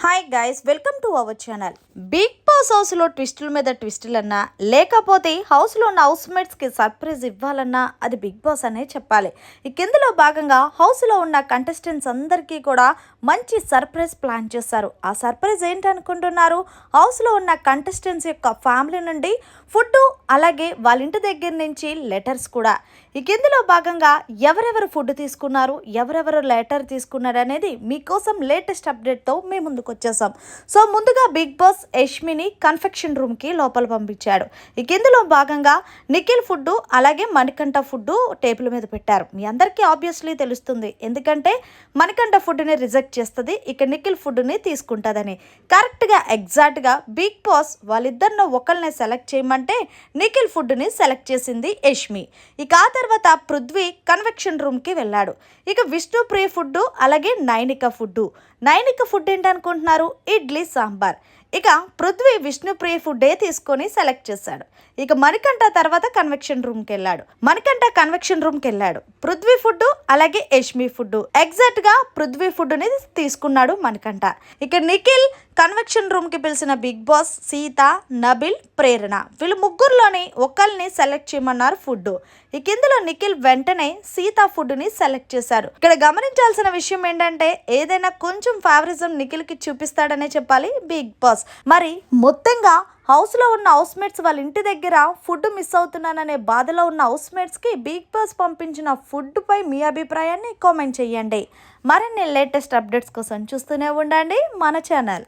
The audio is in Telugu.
Hi guys welcome to our channel Bigg Boss హౌస్లో ట్విస్టుల మీద ట్విస్టులన్నా లేకపోతే హౌస్లో ఉన్న హౌస్మేట్స్కి సర్ప్రైజ్ ఇవ్వాలన్నా అది బిగ్ బాస్ అనే చెప్పాలి. ఈ కిందలో భాగంగా హౌస్లో ఉన్న కంటెస్టెంట్స్ అందరికీ కూడా మంచి సర్ప్రైజ్ ప్లాన్ చేశారు. ఆ సర్ప్రైజ్ ఏంటనుకుంటున్నారు? హౌస్లో ఉన్న కంటెస్టెంట్స్ యొక్క ఫ్యామిలీ నుండి ఫుడ్ అలాగే వాళ్ళ ఇంటి దగ్గర నుంచి లెటర్స్ కూడా. ఈ కిందలో భాగంగా ఎవరెవరు ఫుడ్ తీసుకున్నారు ఎవరెవరు లెటర్ తీసుకున్నారు అనేది మీకోసం లేటెస్ట్ అప్డేట్తో మేము ముందుకు వచ్చేసాం సో ముందుగా బిగ్ బాస్ యష్మిని కన్ఫెక్షన్ రూమ్కి లోపల పంపించాడు. ఇక ఇందులో భాగంగా నిఖిల్ ఫుడ్ అలాగే మణికంఠ ఫుడ్ టేబుల్ మీద పెట్టారు. మీ అందరికీ ఆబ్వియస్లీ తెలుస్తుంది. ఎందుకంటే మణికంఠ ఫుడ్ని రిజెక్ట్ చేస్తుంది ఇక నిఖిల్ ఫుడ్ని తీసుకుంటుందని. కరెక్ట్గా ఎగ్జాక్ట్గా బిగ్ బాస్ వాళ్ళిద్దరినో ఒకరిని సెలెక్ట్ చేయమంటే నిఖిల్ ఫుడ్ని సెలెక్ట్ చేసింది యష్మి. ఇక ఆ తర్వాత పృథ్వీ కన్వెక్షన్ రూమ్కి వెళ్ళాడు. ఇక విష్ణుప్రియ ఫుడ్ అలాగే నైనిక ఫుడ్ నైనిక ఫుడ్ ఏంటనుకుంటున్నారు ఇడ్లీ సాంబార్. ఇక పృథ్వీ విష్ణుప్రియ ఫుడ్డే తీసుకొని సెలెక్ట్ చేశాడు. ఇక మణికంఠ తర్వాత కన్వెక్షన్ రూమ్కి వెళ్ళాడు. మణికంఠ కన్వెక్షన్ రూమ్కి వెళ్ళాడు. పృథ్వీ ఫుడ్ అలాగే యష్మి ఫుడ్. ఎగ్జాక్ట్గా పృథ్వీ ఫుడ్ని తీసుకున్నాడు మణికంఠ. ఇక నిఖిల్ కన్వెక్షన్ రూమ్కి పిలిచిన బిగ్ బాస్ సీత నబిల్ ప్రేరణ. వీళ్ళు ముగ్గురులోని ఒకరిని సెలెక్ట్ చేయమన్నారు ఫుడ్. ఇక ఇందులో నిఖిల్ వెంటనే సీత ఫుడ్ని సెలెక్ట్ చేశారు. ఇక్కడ గమనించాల్సిన విషయం ఏంటంటే ఏదైనా కొంచెం ఫేవరిజం నిఖిల్కి చూపిస్తాడనే చెప్పాలి బిగ్ బాస్. మరి మొత్తంగా హౌస్లో ఉన్న హౌస్మేట్స్ వాళ్ళ ఇంటి దగ్గర ఫుడ్ మిస్ అవుతున్నాననే బాధలో ఉన్న హౌస్మేట్స్కి బిగ్ బాస్ పంపించిన ఫుడ్పై మీ అభిప్రాయాన్ని కామెంట్ చేయండి. మరిన్ని లేటెస్ట్ అప్డేట్స్ కోసం చూస్తూనే ఉండండి మన ఛానల్.